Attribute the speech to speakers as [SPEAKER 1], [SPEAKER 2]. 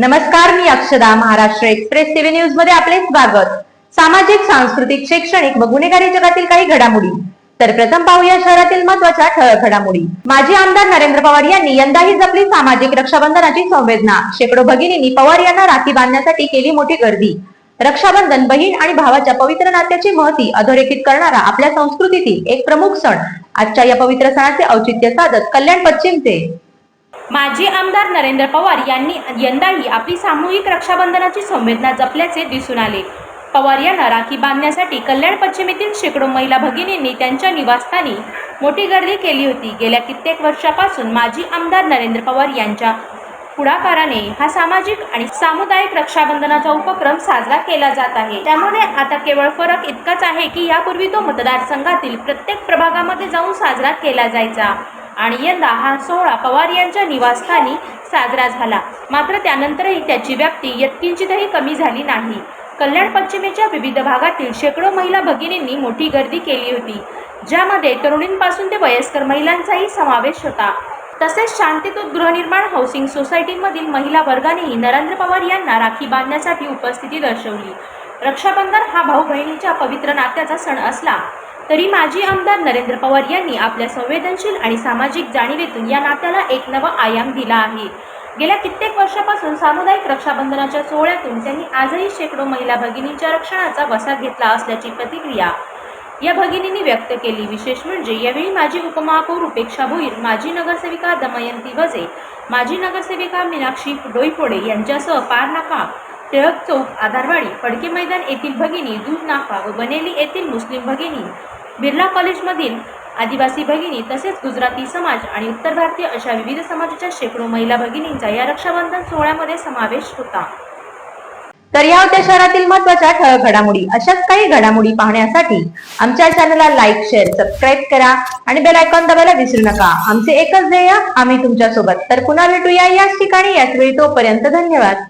[SPEAKER 1] नमस्कार मी अक्षदा Maharashtra express TV न्यूजमध्ये आपले स्वागत. सामाजिक सांस्कृतिक शैक्षणिक व गुन्हेगारी जगातील काही घडामोडी. तर प्रथम पाहूया शहरातील महत्त्वाच्या ठळक घडामोडी. माजी आमदार नरेंद्र पवार यांनी यंदाही जपली सामाजिक रक्षाबंधनाची संवेदना. शेकडो भगिनींनी पवार यांना राखी बांधण्यासाठी केली मोठी गर्दी. रक्षाबंधन बहीण आणि भावाच्या पवित्र नात्याची महती अधोरेखित करणारा आपल्या संस्कृतीतील एक प्रमुख सण. आजच्या या पवित्र सणाचे औचित्य साधत कल्याण पश्चिमचे
[SPEAKER 2] माजी आमदार नरेंद्र पवार यांनी यंदाही आपली सामूहिक रक्षाबंधनाची संवेदना जपल्याचे दिसून आले. पवार यांना राखी बांधण्यासाठी कल्याण पश्चिमेतील शेकडो महिला भगिनींनी त्यांच्या निवासस्थानी मोठी गर्दी केली होती. गेल्या कित्येक वर्षापासून माजी आमदार नरेंद्र पवार यांच्या पुढाकाराने हा सामाजिक आणि सामुदायिक रक्षाबंधनाचा उपक्रम साजरा केला जात आहे. त्यामुळे आता केवळ फरक इतकाच आहे की यापूर्वी तो मतदारसंघातील प्रत्येक प्रभागामध्ये जाऊन साजरा केला जायचा. आणि यंदा हा सोहळा पवार यांच्या निवासस्थानी साजरा झाला. मात्र त्यानंतरही त्याची व्याप्ती यत्किंचितही कमी झाली नाही. कल्याण पश्चिमेच्या विविध भागातील शेकडो महिला भगिनींनी मोठी गर्दी केली होती ज्यामध्ये तरुणींपासून ते वयस्कर महिलांचाही समावेश होता. तसेच शांतीतूत गृहनिर्माण हाऊसिंग सोसायटीमधील महिला वर्गानेही नरेंद्र पवार यांना राखी बांधण्यासाठी उपस्थिती दर्शवली. रक्षाबंधन हा भाऊ बहिणीच्या पवित्र नात्याचा सण असला तरी माजी आमदार नरेंद्र पवार यांनी आपल्या संवेदनशील आणि सामाजिक जाणीवेतून या नात्याला एक नवा आयाम दिला आहे. गेल्या कित्येक वर्षापासून सामुदायिक रक्षाबंधनाच्या सोहळ्यातून त्यांनी आजही शेकडो महिला भगिनींच्या रक्षणाचा वसा घेतला असल्याची प्रतिक्रिया या भगिनींनी व्यक्त केली. विशेष म्हणजे यावेळी माजी उपमहापौर उपेक्षा भोईर माजी नगरसेविका दमयंती वजे माजी नगरसेविका मीनाक्षी डोईफोडे यांच्यासह पार नाका टिळक चौक आधारवाडी फडके मैदान येथील भगिनी दूध नाका व बनेली येथील मुस्लिम भगिनी बिर्ला कॉलेजमधील आदिवासी भगिनी तसेच गुजराती समाज आणि उत्तर भारतीय अशा विविध समाजाच्या शेकडो महिला भगिनींचा या रक्षाबंधन सोहळ्यामध्ये समावेश होता.
[SPEAKER 1] तर या होत्या शहरातील महत्त्वाच्या ठळक घडामोडी. अशाच काही घडामोडी पाहण्यासाठी आमच्या चॅनलला लाईक शेअर सबस्क्राईब करा आणि बेल आयकॉन दाबायला विसरू नका. आमचे एकच ध्येय आम्ही तुमच्यासोबत तर पुन्हा भेटूया याच ठिकाणी. याच वेळी तोपर्यंत धन्यवाद.